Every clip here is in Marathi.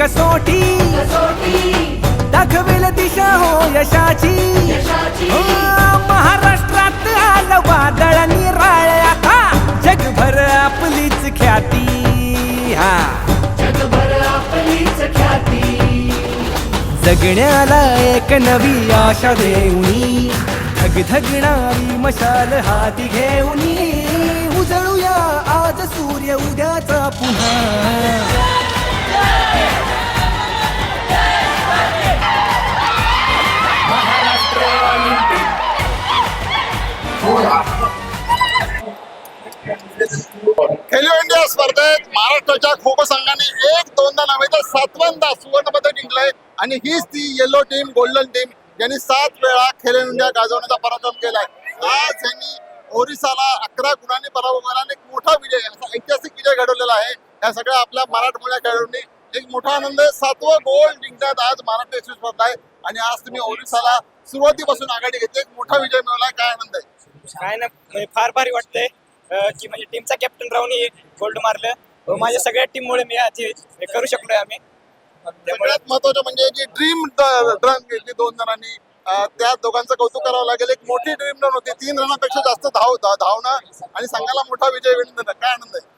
कसोटी. दाखवेल दिशा हो यशाची. हो, महाराष्ट्रात आलं वादळ निराळ आता. जगभर आपलीच ख्याती. हा. जगभर आपलीच ख्याती. जगण्याला एक नवी आशा देऊनी. धगधगणारी मशाल हाती घेऊनी. उजळूया आज सूर्य उद्याचा पुन्हा. खेलो इंडिया स्पर्धेत महाराष्ट्राच्या खो खो संघाने एक दोनदा नव्हे तर सातव्यांदा सुवर्ण पदक जिंकलंय. आणि हीच ती येलो टीम गोल्डन टीम यांनी सात वेळा खेलो इंडिया गाजवण्याचा पराक्रम केलाय. आज यांनी ओरिसाला अकरा गुणांनी पराभव केला आणि एक मोठा विजय ऐतिहासिक विजय घडवलेला आहे. या सगळ्या आपल्या मराठमोळ्या खेळाडूंनी एक मोठा आनंद आहे सातवं गोल्ड जिंकण्यात आज महाराष्ट्र यशस्वी स्पर्धा आहे. आणि आज तुम्ही ओरिसाला सुरुवातीपासून आघाडी घेतली एक मोठा विजय मिळवलाय. काय आनंद आहे? काय ना म्हणजे फार भारी वाटतंय अं, की म्हणजे टीमचा कॅप्टन राहून गोल्ड मारलं. व माझ्या सगळ्या टीम मुळे मी आज हे हे करू शकलोय आम्ही. त्यामुळे सगळ्यात महत्वाचं म्हणजे जी ड्रीम रन घेतली दोन जणांनी अं, त्या दोघांचं कौतुक करावं लागेल. एक मोठी ड्रीम रन होती. तीन रनापेक्षा जास्त धाव धा- धावणं आणि संघाला मोठा विजय मिळणं काय आनंद आहे?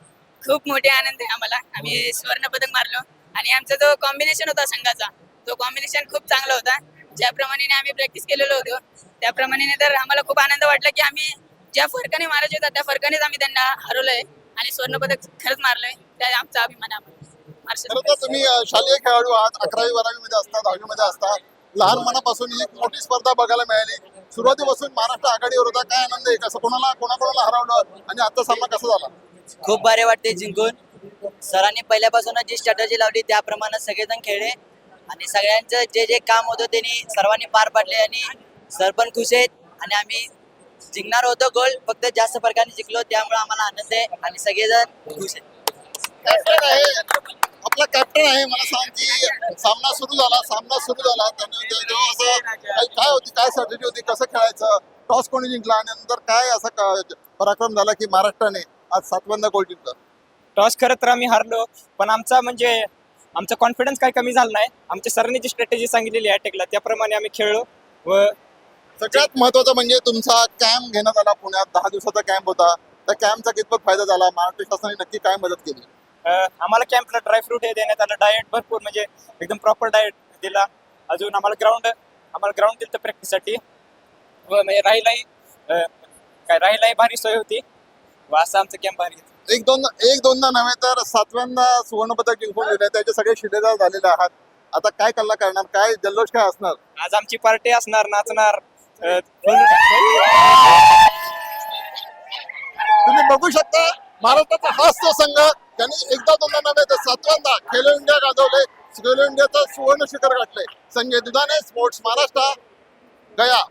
खूप मोठे आनंद आहे आम्हाला. आम्ही स्वर्ण पदक मारलो. आणि आमचा जो कॉम्बिनेशन होता संघाचा तो कॉम्बिनेशन खूप चांगला होता. ज्याप्रमाणे आम्ही प्रॅक्टिस केलेलो होतो त्याप्रमाणे तर आम्हाला खूप आनंद वाटला की आम्ही ज्या फरकाने मारायचे होता त्या फरकानेच आम्ही त्यांना हरवलंय आणि स्वर्ण पदक खरंच मारलंय. त्या आमचा अभिमान आहे तुम्ही शालेय खेळाडू आहात अकरावी बारावी मध्ये असता दहावी मध्ये असता लहानपणापासून ही एक मोठी स्पर्धा बघायला मिळाली. सुरुवातीपासून महाराष्ट्र आघाडीवर होता. काय आनंद आहे? कसं कोणाला कोणाकोणाला हरवलं आणि आता सामना कसा झाला? खूप भारी वाटते जिंकून. सरांनी पहिल्यापासूनच जी स्ट्रॅटजी लावली त्याप्रमाणे सगळेजण खेळले. आणि सगळ्यांचं जे जे काम होतं त्यांनी सर्वांनी पार पाडले आणि सर पण खुश आहेत. आणि आम्ही जिंकणार होतो गोल फक्त जास्त फरकाने जिंकलो त्यामुळे आम्हाला आनंद आहे आणि सगळेजण खुश आहेत. कॅप्टन आहे. आपला कॅप्टन आहे मला सांग की सामना सुरू झाला सामना सुरू झाला. जेव्हा असं काय होती काय स्ट्रॅटेजी होती कसं खेळायचं टॉस कोणी जिंकला आणि नंतर काय असा पराक्रम झाला की महाराष्ट्राने आज सातव्यांदा गोल जिंकला? टॉस खरं तर आम्ही हारलो पण आमचा म्हणजे आमचा कॉन्फिडन्स काही कमी झाला नाही. आमच्या सरांनी जी स्ट्रॅटेजी सांगितलेली आहे अटॅकला त्याप्रमाणे आम्ही खेळलो व सगळ्यात महत्वाचं म्हणजे तुमचा कॅम्प घेण्यात आला पुण्यात. दहा दिवसाचा कॅम्प होता. त्या कॅम्पचा कितपत फायदा झाला? महाराष्ट्र शासनाने नक्की काय मदत केली? आम्हाला कॅम्पला ड्रायफ्रूट हे देण्यात आलं. डाएट भरपूर म्हणजे एकदम प्रॉपर डाएट दिला. अजून आम्हाला ग्राउंड आम्हाला ग्राउंड दिलं प्रॅक्टिससाठी व म्हणजे राहिलाही काय राहिलाही भारी सोय होती. व असं आमचं कॅम्प भारी. एक दोन एक दोनदा नव्हे तर सातव्यांदा सुवर्ण पदक जिंकून दिले त्याचे सगळे शिलेदार झालेले आहात. आता काय कल्ला करणार? काय जल्लोष काय असणार? आज आमची पार्टी असणार नाचणार. अं, तुम्ही बघू शकता महाराष्ट्राचा हाच तो संघ त्यांनी एकदा दोनदा नव्हे तर सातव्यांदा खेलो इंडिया गाजवले. खेलो इंडियाचं सुवर्ण शिखर गाठले. संजय दुधाने स्पोर्ट्स महाराष्ट्र गया.